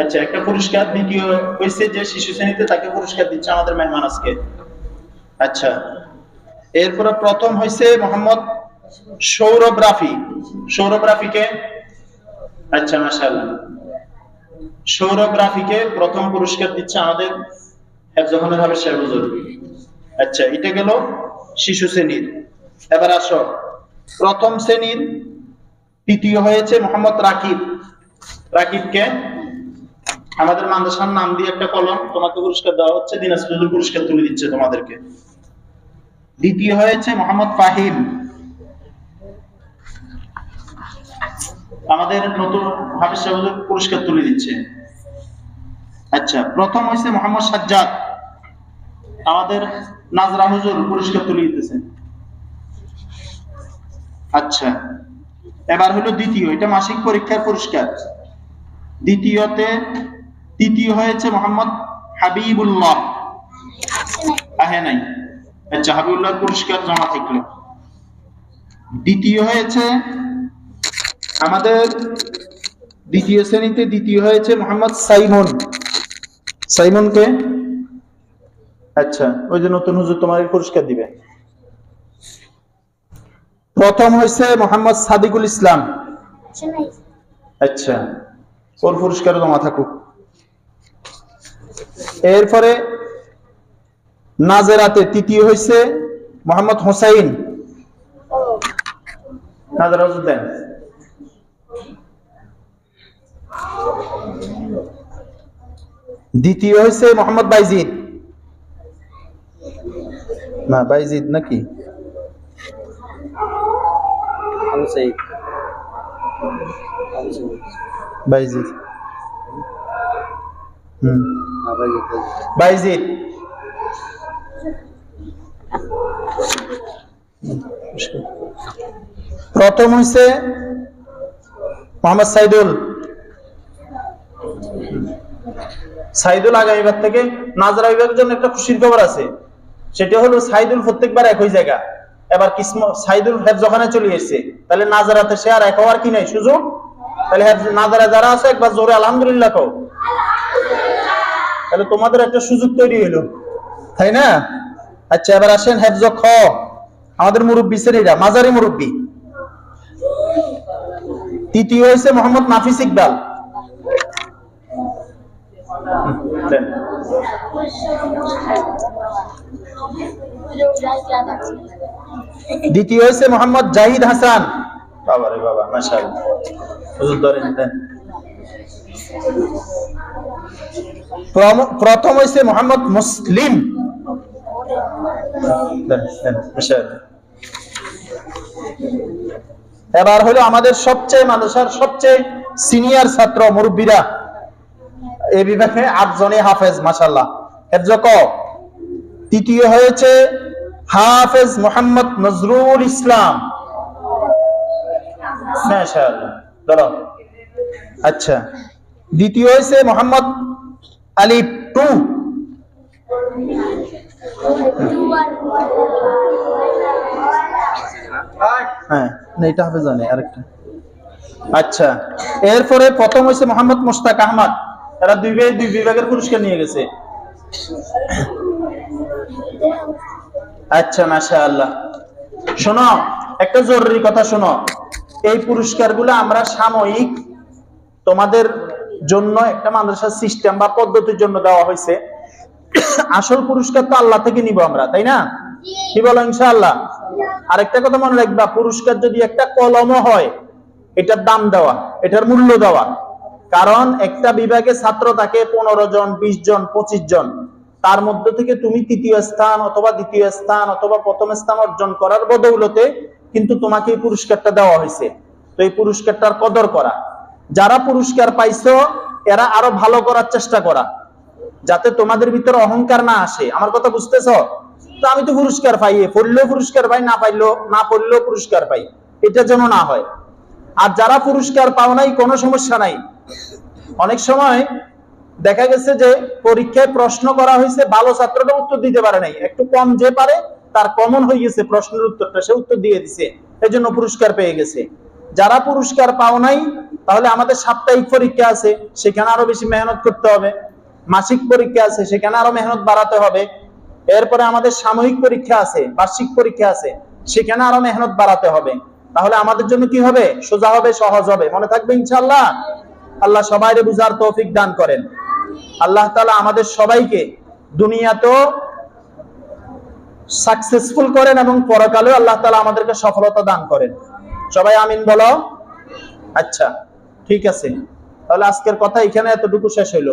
আচ্ছা একটা পুরস্কার দ্বিতীয় হয়েছে যে শিশু শ্রেণীতে তাকে পুরস্কার দিচ্ছে আমাদের মেহমান আজকে আচ্ছা এরপরে প্রথম হয়েছে মোহাম্মদ সৌরভ রাফি। সৌরভ রাফিকে আচ্ছা মাশাআল্লাহ। সৌরভ রাফিকে প্রথম পুরস্কার দিচ্ছে আমাদের হেফজখানের হবে শেহবুজুর আচ্ছা এটা গেল শিশু শ্রেণির। এবার আসো, প্রথম শ্রেণির তৃতীয় হয়েছে মোহাম্মদ রাকিব। রাকিবকে আমাদের মাদ্রাসার নাম দিয়ে একটা কলম, তোমাকে পুরস্কার দেওয়া হচ্ছে দিনাজপুর পুরস্কার তুলে দিচ্ছে তোমাদেরকে। দ্বিতীয় হয়েছে মোহাম্মদ ফাহিম। আমাদের নতুন হাফিজ পুরস্কার তুলে দিচ্ছে। আচ্ছা প্রথম হয়েছে মোহাম্মদ সাজ্জাদ। আমাদের নাজরা হুজুর পুরস্কার তুলে দিতেছেন আচ্ছা এবার হলো দ্বিতীয়, এটা মাসিক পরীক্ষার পুরস্কার। দ্বিতীয়তে তৃতীয় হয়েছে মোহাম্মদ হাবিবুল্লাহ। আহে নাই। আচ্ছা হাবিবুল্লাহ পুরস্কার জমা থাকল। দ্বিতীয় হয়েছে আমাদের দ্বিতীয় শ্রেণীতে দ্বিতীয় হয়েছে মোহাম্মদ সাইমন। সাইমনকে আচ্ছা ওই যে নতুন হুজুর তোমার পুরস্কার দিবে। প্রথম হয়েছে মোহাম্মদ সাদিকুল ইসলাম। আচ্ছা ওর পুরস্কার জমা থাকুক। এরপরে নাজেরাতে তৃতীয় হয়েছে মোহাম্মদ হোসাইন। দ্বিতীয় হয়েছে মোহাম্মদ বাইজিদ। না বাইজিদ নাকি? বাইজিদ। হুম। বাইজিদ প্রথম হয়েছে মোহাম্মদ সাইদুল। সাইদুল আগামীবার থেকে নাজরা বিভাগের জন্য একটা খুশির খবর আছে। সেটা হলো সাইদুল প্রত্যেকবার একই জায়গা। এবার কিসমত সাইদুল হেফজ ওখানে চলে এসেছে, তাহলে নাজারাতে সে আর এক হওয়ার কি নাই, সুযোগ? তাহলে নাজারা যারা আছে একবার জোরে আলহামদুলিল্লাহ কও। তাহলে তোমাদের একটা সুযোগ তৈরি হইল। তাই না? আচ্ছা এবার আসেন হেফজ খ। আমাদের মুরব্বী শ্রেণীরা মাজারি মুরব্বী। তৃতীয় হয়েছে মোহাম্মদ নাফিস ইকবাল। দ্বিতীয় হয়েছে মোহাম্মদ জাহিদ হাসান। বাবা রে বাবা, মাশাআল্লাহ। হুজুর ধরেন প্রথম হয়েছে মোহাম্মদ মুসলিম। এবার হলো আমাদের সবচেয়ে মাদ্রাসার সবচেয়ে সিনিয়র ছাত্র মুরব্বীরা। এই বিভাগে আটজনে হাফেজ মাসাল্লাহ হেফজ ক? তৃতীয় হয়েছে হাফেজ মোহাম্মদ নজরুল ইসলাম। মাশাআল্লাহ ধরো আচ্ছা। দ্বিতীয় হয়েছে মোহাম্মদ আলিফ টু। হ্যাঁ এটা হবে জানে আরেকটা। আচ্ছা এরপরে প্রথম হয়েছে মোহাম্মদ মুস্তাক আহমদ। দুই দুই বিভাগের পুরস্কার নিয়ে গেছে। আচ্ছা মাশা আল্লাহ শোনো, একটা জরুরি কথা শোনো। এই পুরস্কারগুলো আমরা সাময়িক তোমাদের জন্য একটা মাদ্রাসার সিস্টেম বা পদ্ধতির জন্য দেওয়া হয়েছে। আসল পুরস্কার তো আল্লাহ থেকে নিব আমরা, তাই না? কি বলো ইনশাআল্লাহ? আরেকটা কথা মনে রাখবা, পুরস্কার যদি একটা কলমও হয়, এটার দাম দেওয়া, এটার মূল্য দেওয়া। কারণ একটা বিভাগে ছাত্র থাকে পনেরো জন, বিশ জন, পঁচিশ জন। তার মধ্যে থেকে তুমি তৃতীয় স্থান অথবা দ্বিতীয় স্থান অথবা প্রথম স্থান অর্জন করার বদৌলতে কিন্তু তোমাকে এই পুরস্কারটা দেওয়া হয়েছে। তো এই পুরস্কারটার কদর করা। যারা পুরস্কার পাইছো, এরা আরও ভালো করার চেষ্টা করা। যাতে তোমাদের ভিতরে অহংকার না আসে। আমার কথা বুঝতেছ? তো আমি তো পুরস্কার পাই। পড়লেও পুরস্কার পাই, না পাইলেও, না পড়লেও পুরস্কার পাই। এটা যেন না হয়। আর যারা পুরস্কার পাও নাই, কোনো সমস্যা নাই। অনেক সময় দেখা গেছে যে, পরীক্ষায় প্রশ্ন করা হয়েছে, ভালো ছাত্রটা উত্তর দিতে পারে নাই। একটু কম যে পারে, তার কমন হয়ে গেছে প্রশ্নের উত্তরটা, সে উত্তর দিয়ে দিছে। এই জন্য পুরস্কার পেয়ে গেছে। যারা পুরস্কার পাও নাই, তাহলে আমাদের সাপ্তাহিক পরীক্ষা আছে, সেখানে আরও বেশি মেহনত করতে হবে। মাসিক পরীক্ষা আছে, সেখানে আরও মেহনত বাড়াতে হবে। এরপরে আমাদের সাময়িক পরীক্ষা আছে, বার্ষিক পরীক্ষা আছে, সেখানে আরও মেহনত বাড়াতে হবে। তাহলে আমাদের জন্য কি হবে? সোজা হবে, সহজ হবে। মনে থাকবে ইনশাআল্লাহ? আল্লাহ সবাইরে বুঝার তৌফিক দান করেন। আল্লাহ তালা আমাদের সবাইকে দুনিয়াতেও সাকসেসফুল করেন এবং পরকালেও আল্লাহ তালা আমাদেরকে সফলতা দান করেন। সবাই আমিন বলো? আচ্ছা ঠিক আছে। তাহলে আজকের কথা এখানে এতটুকু শেষ হইল।